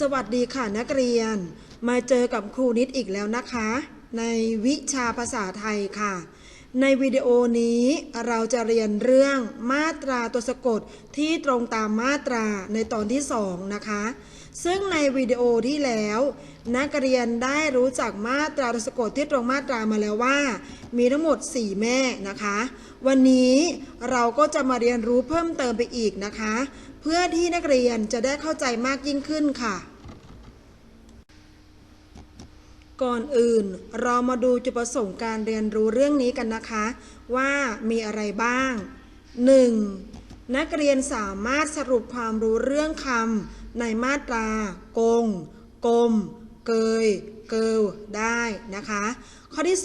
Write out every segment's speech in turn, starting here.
สวัสดีค่ะนักเรียน มาเจอกับครูนิดอีกแล้วนะคะ ในวิชาภาษาไทยค่ะ ในวิดีโอนี้เราจะเรียนเรื่องมาตราตัวสะกดที่ตรงตามมาตราในตอนที่สองนะคะ ซึ่งในวิดีโอที่แล้ว นักเรียนได้รู้จักมาตราตัวสะกดที่ตรงมาตรามาแล้วว่า มีทั้งหมด 4 แม่นะคะ วันนี้เราก็จะมาเรียนรู้เพิ่มเติมไปอีกนะคะ เพื่อที่นักเรียนจะได้เข้าใจมากยิ่งขึ้นค่ะ ก่อนอื่นเรามาดูจุดประสงค์การเรียนรู้เรื่องนี้กันนะคะ ว่ามีอะไรบ้าง 1. นักเรียนสามารถสรุปความรู้เรื่องคำในมาตรา กง กลม เกย เกิลได้นะคะ ข้อที่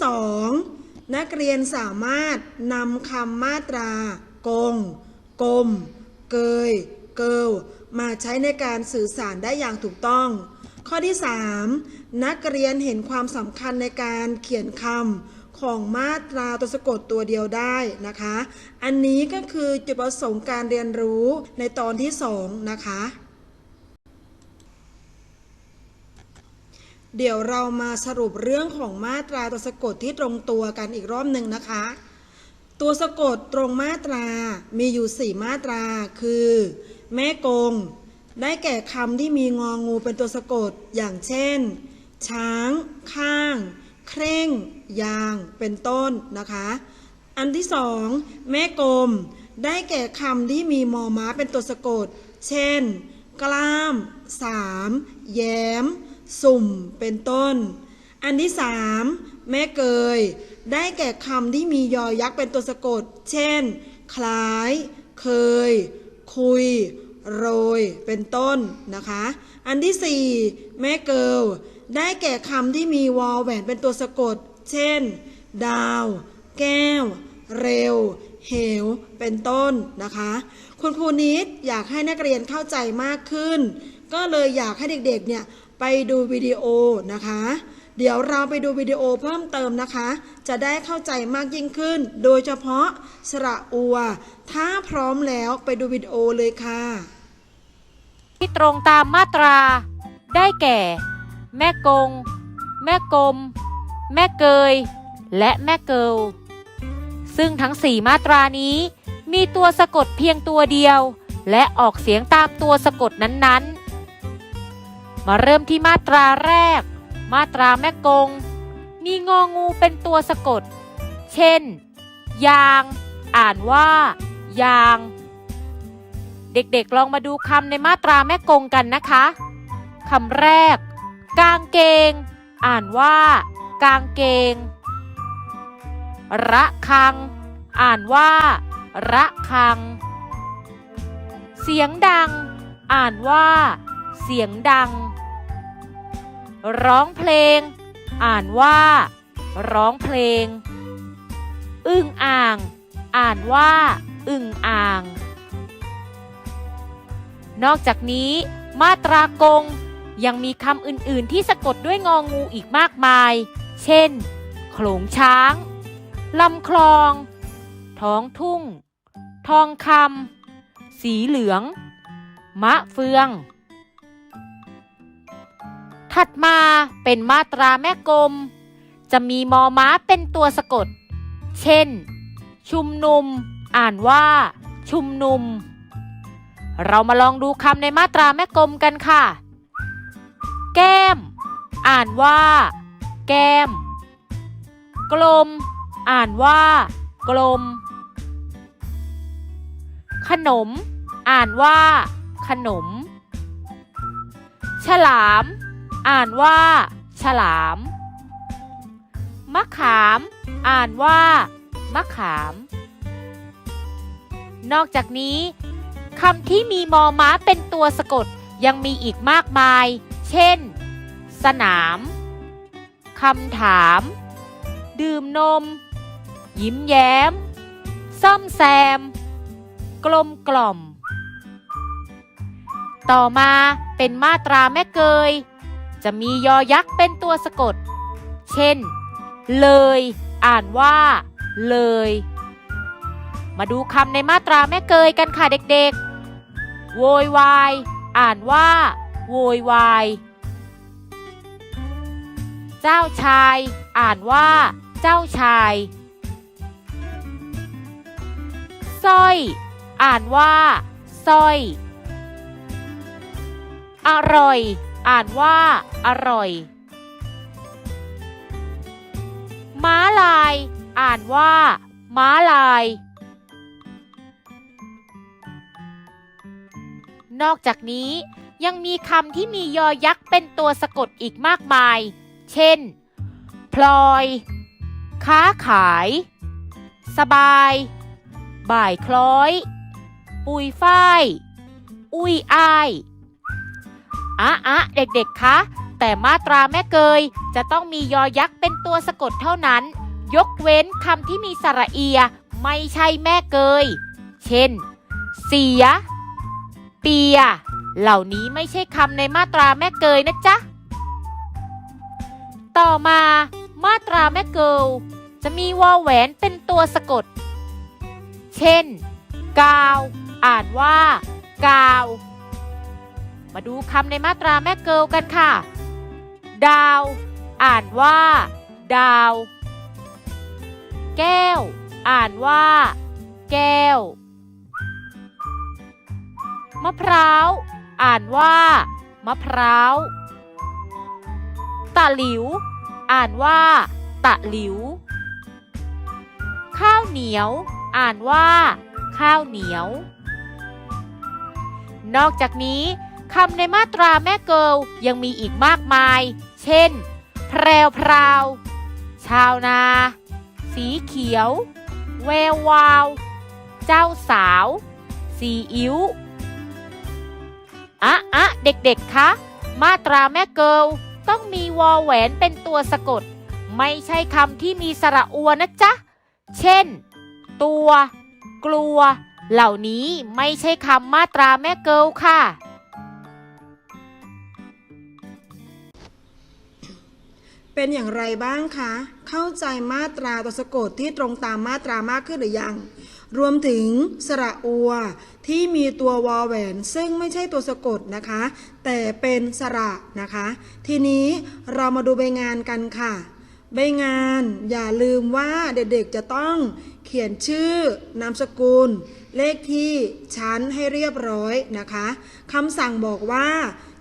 2 นักเรียนสามารถนำคำมาตรา กง กลมเกย เกิลมาใช้ในการสื่อสารได้อย่างถูกต้อง ข้อที่ 3 นักเรียนเห็นความสำคัญในการเขียนคำของมาตราตัวสะกดตัวเดียวได้นะคะ อันนี้ก็คือจุดประสงค์การเรียนรู้ในตอนที่ 2 นะคะ เดี๋ยวเรามาสรุปเรื่องของมาตราตัวสะกดที่ตรงตัวกันอีกรอบหนึ่งนะคะตัวสะกดตรงมาตรา มีอยู่ 4 มาตรา คือ แม่กง ได้แก่คำที่มีงองูเป็นตัวสะกดอย่างเช่น ช้าง ข้าง เคร่ง ยาง เป็นต้นนะคะ อันที่สองแม่กลม ได้แก่คำที่มีมอม้าเป็นตัวสะกด เช่น กล้ามสามแย้ม สุ่ม เป็นต้น อันที่สามแม่เกย ได้แก่คำที่มียอยักษ์เป็นตัวสะกด เช่น คล้าย เคย คุย โรย เป็นต้นนะคะ อันที่สี่แม่เกิลได้แก่คำที่มีวอลแหวนเป็นตัวสะกด เช่น ดาว แก้ว เร็ว เหว เป็นต้นนะคะ คุณครูนิดอยากให้นักเรียนเข้าใจมากขึ้น ก็เลยอยากให้เด็กๆเนี่ยไปดูวิดีโอนะคะ เดี๋ยวเราไปดูวิดีโอเพิ่มเติมนะคะ จะได้เข้าใจมากยิ่งขึ้น โดยเฉพาะสระอัว ถ้าพร้อมแล้วไปดูวิดีโอเลยค่ะ ที่ตรงตามมาตรา ได้แก่ แม่กง แม่กลม แม่เกย และแม่เกิลซึ่งทั้งสี่มาตรานี้ มีตัวสะกดเพียงตัวเดียว และออกเสียงตามตัวสะกดนั้นๆ มาเริ่มที่มาตราแรก มาตราแม่กง มีงองูเป็นตัวสะกด เช่น ยาง อ่านว่า ยาง เด็กๆลองมาดูคำในมาตราแม่กงกันนะคะคำแรก กางเกง อ่านว่า กางเกง ระคัง อ่านว่า ระคัง เสียงดัง อ่านว่า เสียงดัง ร้องเพลง อ่านว่า ร้องเพลง อึ่งอ่าง อ่านว่า อึ่งอ่าง นอกจากนี้มาตรากงยังมีคำอื่น ๆ ที่สะกดด้วยงองูอีกมากมาย เช่น โขลงช้าง ลำคลอง ท้องทุ่ง ทองคำ สีเหลือง มะเฟือง ถัดมาเป็นมาตราแม่กลม จะมีมอม้าเป็นตัวสะกด เช่น ชุมนุม อ่านว่า ชุมนุม เรามาลองดูคำในมาตราแม่กลมกันค่ะ แก้ม อ่านว่า แก้ม กลม อ่านว่า กลม ขนม อ่านว่า ขนม ฉลาม อ่านว่า ฉลาม มะขาม อ่านว่า มะขาม นอกจากนี้คำที่มีมอม้าเป็นตัวสะกดยังมีอีกมากมาย เช่น สนาม คำถาม ดื่มนม ยิ้มแย้ม ซ่อมแซม กลมกล่อม ต่อมาเป็นมาตราแม่เกย จะมียอยักษ์เป็นตัวสะกด เช่น เลย อ่านว่า เลย มาดูคำในมาตราแม่เกยกันค่ะเด็กๆ โวยวาย อ่านว่า โวยวาย เจ้าชาย อ่านว่า เจ้าชายสร้อย อ่านว่าสร้อย อร่อย อ่านว่า อร่อย ม้าลาย อ่านว่า ม้าลาย นอกจากนี้ยังมีคำที่มียอยักษ์เป็นตัวสะกดอีกมากมาย เช่น พลอย ค้าขาย สบาย บ่ายคล้อย ปุยฝ้าย อุ้ยอ้าย อะอะเด็กๆ คะ แต่มาตราแม่เกย จะต้องมียอยักษ์เป็นตัวสะกดเท่านั้น ยกเว้นคำที่มีสระเอีย ไม่ใช่แม่เกย เช่น เสีย เปีย เหล่านี้ไม่ใช่คำในมาตราแม่เกยนะจ๊ะ ต่อมา มาตราแม่เกิลจะมีวอแหวนเป็นตัวสะกด เช่น กาว อ่านว่า กาว มาดูคำในมาตราแม่เกิลกันค่ะ ดาว อ่านว่า ดาว แก้ว อ่านว่า แก้ว มะพร้าว อ่านว่า มะพร้าวตะหลิว อ่านว่า ตะหลิว ข้าวเหนียว อ่านว่า ข้าวเหนียว นอกจากนี้ คำในมาตราแม่เกิลยังมีอีกมากมาย เช่น แพรวพราว ชาวนา สีเขียว แวววาว เจ้าสาว สีอิ๊วอะอะเด็กๆ คะ มาตราแม่เกิลต้องมีวอแหวนเป็นตัวสะกด ไม่ใช่คำที่มีสระอัวนะจ๊ะ เช่น ตัว กลัว เหล่านี้ไม่ใช่คำมาตราแม่เกิลค่ะ เป็นอย่างไรบ้างคะ เข้าใจมาตราตัวสะกดที่ตรงตามมาตรามากขึ้นหรือยัง รวมถึงสระอัวที่มีตัววอแหวน ซึ่งไม่ใช่ตัวสะกดนะคะ แต่เป็นสระนะคะ ทีนี้เรามาดูใบงานกันค่ะ ใบงานอย่าลืมว่าเด็กๆจะต้องเขียนชื่อนามสกุล เลขที่ชั้นให้เรียบร้อยนะคะคำสั่งบอกว่า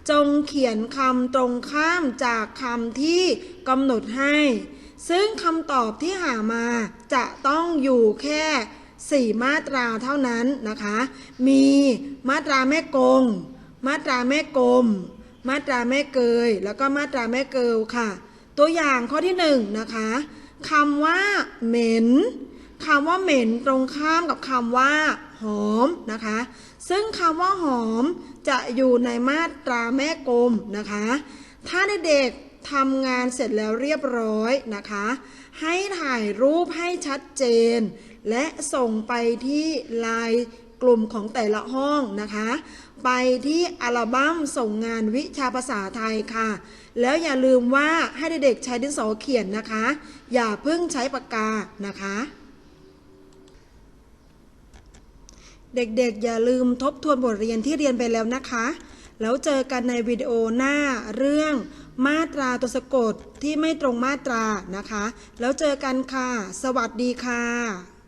จงเขียนคำตรงข้ามจากคำที่กำหนดให้ ซึ่งคำตอบที่หามาจะต้องอยู่แค่4มาตราเท่านั้นนะคะ มีมาตราแม่กง มาตราแม่กลม มาตราแม่เกย แล้วก็มาตราแม่เกลค่ะ ตัวอย่างข้อที่หนึ่งนะคะคำว่าเหม็น คำว่าเหม็นตรงข้ามกับคำว่า หอมนะคะ ซึ่งคำว่าหอมจะอยู่ในมาตราแม่กลมนะคะ ถ้าเด็กๆทำงานเสร็จแล้วเรียบร้อยนะคะ ให้ถ่ายรูปให้ชัดเจน และส่งไปที่ไลน์กลุ่มของแต่ละห้องนะคะ ไปที่อัลบั้มส่งงานวิชาภาษาไทยค่ะ แล้วอย่าลืมว่าให้เด็กๆใช้ดินสอเขียนนะคะ อย่าเพิ่งใช้ปากกานะคะ เด็กๆ อย่าลืมทบทวนบทเรียนที่เรียนไปแล้วนะคะ แล้วเจอกันในวิดีโอหน้าเรื่องมาตราตัวสะกดที่ไม่ตรงมาตรานะคะ แล้วเจอกันค่ะ สวัสดีค่ะ